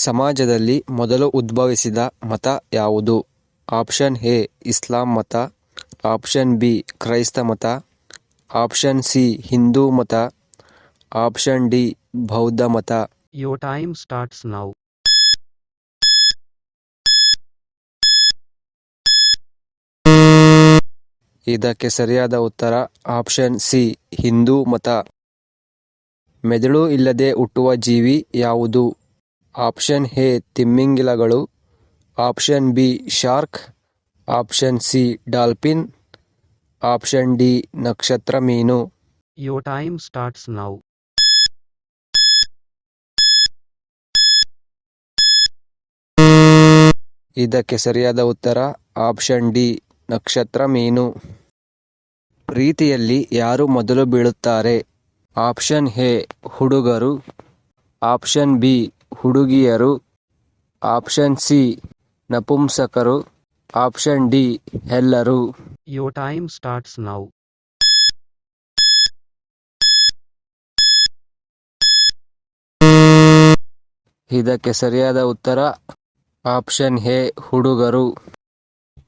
ಸಮಾಜದಲ್ಲಿ ಮೊದಲು ಉದ್ಭವಿಸಿದ ಮತ ಯಾವುದು? ಆಪ್ಷನ್ ಎ ಇಸ್ಲಾಂ ಮತ. ಆಪ್ಷನ್ ಬಿ ಕ್ರೈಸ್ತ ಮತ. ಆಪ್ಷನ್ ಸಿ ಹಿಂದೂ ಮತ. ಆಪ್ಷನ್ ಡಿ ಬೌದ್ಧ ಮತ. ಯೋ ಟೈಮ್ ಸ್ಟಾರ್ಟ್ಸ್ ನೌ ಇದಕ್ಕೆ ಸರಿಯಾದ ಉತ್ತರ ಆಪ್ಷನ್ ಸಿ ಹಿಂದೂ ಮತ. ಮೆದುಳು ಇಲ್ಲದೆ ಹುಟ್ಟುವ ಜೀವಿ ಯಾವುದು? Option A ತಿಮ್ಮಿಂಗಿಲಗಳು option B shark option C dolphin option D ನಕ್ಷತ್ರ ಮೀನು. ಯೋ ಟೈಮ್ ಸ್ಟಾರ್ಟ್ಸ್ ನೌ ಇದಕ್ಕೆ ಸರಿಯಾದ ಉತ್ತರ ಆಪ್ಷನ್ ಡಿ ನಕ್ಷತ್ರ ಮೀನು. ಪ್ರೀತಿಯಲ್ಲಿ ಯಾರು ಮೊದಲು ಬೀಳುತ್ತಾರೆ? ಆಪ್ಷನ್ ಎ ಹುಡುಗರು ಆಪ್ಷನ್ ಬಿ ಹುಡುಗಿಯರು ಆಪ್ಷನ್ ಸಿ ನಪುಂಸಕರು ಆಪ್ಷನ್ ಡಿ ಎಲ್ಲರೂ. ಯೋ ಟೈಮ್ ಸ್ಟಾರ್ಟ್ಸ್ ನೌ ಇದಕ್ಕೆ ಸರಿಯಾದ ಉತ್ತರ ಆಪ್ಷನ್ ಎ ಹುಡುಗರು.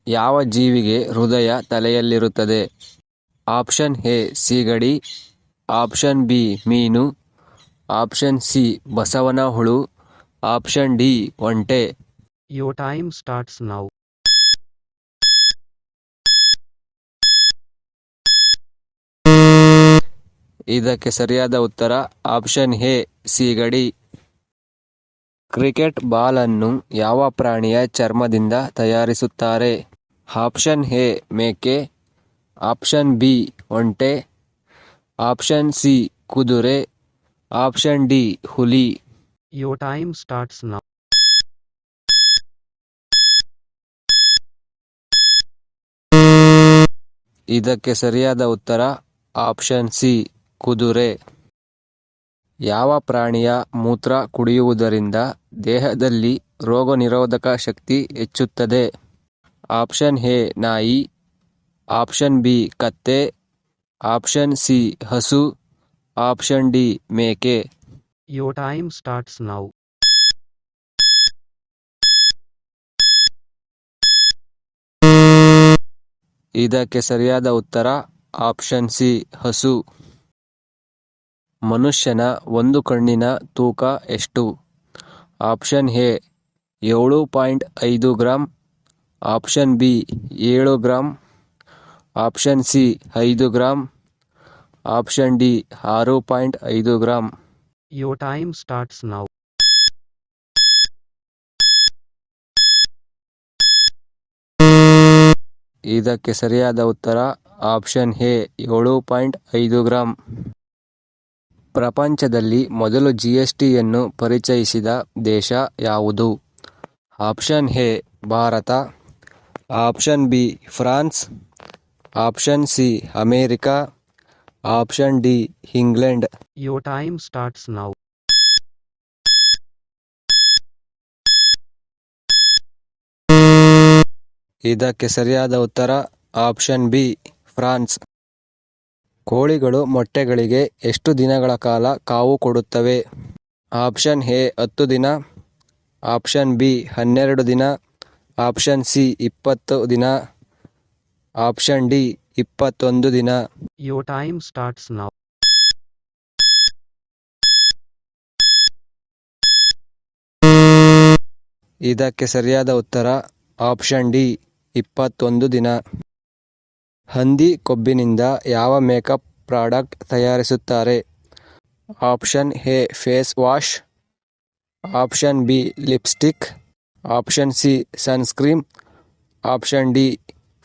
ಯಾವ ಜೀವಿಗೆ ಹೃದಯ ತಲೆಯಲ್ಲಿರುತ್ತದೆ? ಆಪ್ಷನ್ ಎ ಸೀಗಡಿ. ಆಪ್ಷನ್ ಬಿ ಮೀನು. ಆಪ್ಷನ್ ಸಿ ಬಸವನ ಹುಳು ಆಪ್ಷನ್ ಡಿ ಒಂಟೆ Your ಟೈಮ್ ಸ್ಟಾರ್ಟ್ಸ್ ನೌ ಇದಕ್ಕೆ ಸರಿಯಾದ ಉತ್ತರ ಆಪ್ಷನ್ ಎ ಸೀಗಡಿ. ಕ್ರಿಕೆಟ್ ಬಾಲ್ ಅನ್ನು ಯಾವ ಪ್ರಾಣಿಯ ಚರ್ಮದಿಂದ ತಯಾರಿಸುತ್ತಾರೆ? ಆಪ್ಷನ್ ಎ ಮೇಕೆ. ಆಪ್ಷನ್ ಬಿ ಒಂಟೆ. ಆಪ್ಷನ್ ಸಿ ಕುದುರೆ. ಆಪ್ಷನ್ ಡಿ ಹುಲಿ. Your time starts now. ಇದಕ್ಕೆ ಸರಿಯಾದ ಉತ್ತರ ಆಪ್ಷನ್ ಸಿ, ಕುದುರೆ. ಯಾವ ಪ್ರಾಣಿಯ ಮೂತ್ರ ಕುಡಿಯುವುದರಿಂದ ದೇಹದಲ್ಲಿ ರೋಗನಿರೋಧಕ ಶಕ್ತಿ ಹೆಚ್ಚುತ್ತದೆ? ಆಪ್ಷನ್ ಎ, ನಾಯಿ. ಆಪ್ಷನ್ ಬಿ, ಕತ್ತೆ. ಆಪ್ಷನ್ ಸಿ, ಹಸು. ಆಪ್ಷನ್ ಡಿ, ಮೇಕೆ. Your time starts now. ಇದಕ್ಕೆ ಸರಿಯಾದ ಉತ್ತರ ಆಪ್ಷನ್ ಸಿ ಹಸು. ಮನುಷ್ಯನ ಒಂದು ಕಣ್ಣಿನ ತೂಕ ಎಷ್ಟು? ಆಪ್ಷನ್ ಎ ಏಳು ಪಾಯಿಂಟ್ ಐದು ಗ್ರಾಂ. ಆಪ್ಷನ್ ಬಿ ಏಳು ಗ್ರಾಂ. ಆಪ್ಷನ್ ಸಿ ಐದು ಗ್ರಾಂ. ಆಪ್ಷನ್ ಡಿ ಆರು ಪಾಯಿಂಟ್ ಐದು gram. Your time starts now. ಇದಕ್ಕೆ ಸರಿಯಾದ ಉತ್ತರ ಆಪ್ಷನ್ ಎ, ಏಳು ಪಾಯಿಂಟ್ ಐದು ಗ್ರಾಂ. ಪ್ರಪಂಚದಲ್ಲಿ ಮೊದಲು ಜಿ ಎಸ್ ಟಿಯನ್ನು ಪರಿಚಯಿಸಿದ ದೇಶ ಯಾವುದು? Option A, Bharat. Option B, France. Option C, America. Option D England your time starts now ಇದಕ್ಕೆ ಸರಿಯಾದ ಉತ್ತರ ಆಪ್ಷನ್ ಬಿ ಫ್ರಾನ್ಸ್ ಕೋಳಿಗಳು ಮೊಟ್ಟೆಗಳಿಗೆ ಎಷ್ಟು ದಿನಗಳ ಕಾಲ ಕಾವು ಕೊಡುತ್ತವೆ? ಆಪ್ಷನ್ ಎ ಹತ್ತು ದಿನ. ಆಪ್ಷನ್ ಬಿ ಹನ್ನೆರಡು ದಿನ. ಆಪ್ಷನ್ ಸಿ ಇಪ್ಪತ್ತು ದಿನ. ಆಪ್ಷನ್ ಡಿ ಇಪ್ಪತ್ತೊಂದು ದಿನ. ಯೋ ಟೈಮ್ ಸ್ಟಾರ್ಟ್ಸ್ ನಾವು ಇದಕ್ಕೆ ಸರಿಯಾದ ಉತ್ತರ ಆಪ್ಷನ್ ಡಿ ಇಪ್ಪತ್ತೊಂದು ದಿನ. ಹಂದಿ ಕೊಬ್ಬಿನಿಂದ ಯಾವ ಮೇಕಪ್ ಪ್ರಾಡಕ್ಟ್ ತಯಾರಿಸುತ್ತಾರೆ? Option A face wash option B lipstick option C sunscreen option D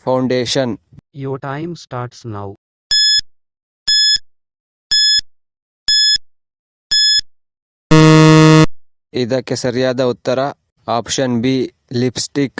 foundation Your time starts now. ಇದಕ್ಕೆ ಸರಿಯಾದ ಉತ್ತರ ಆಪ್ಷನ್ ಬಿ ಲಿಪ್ಸ್ಟಿಕ್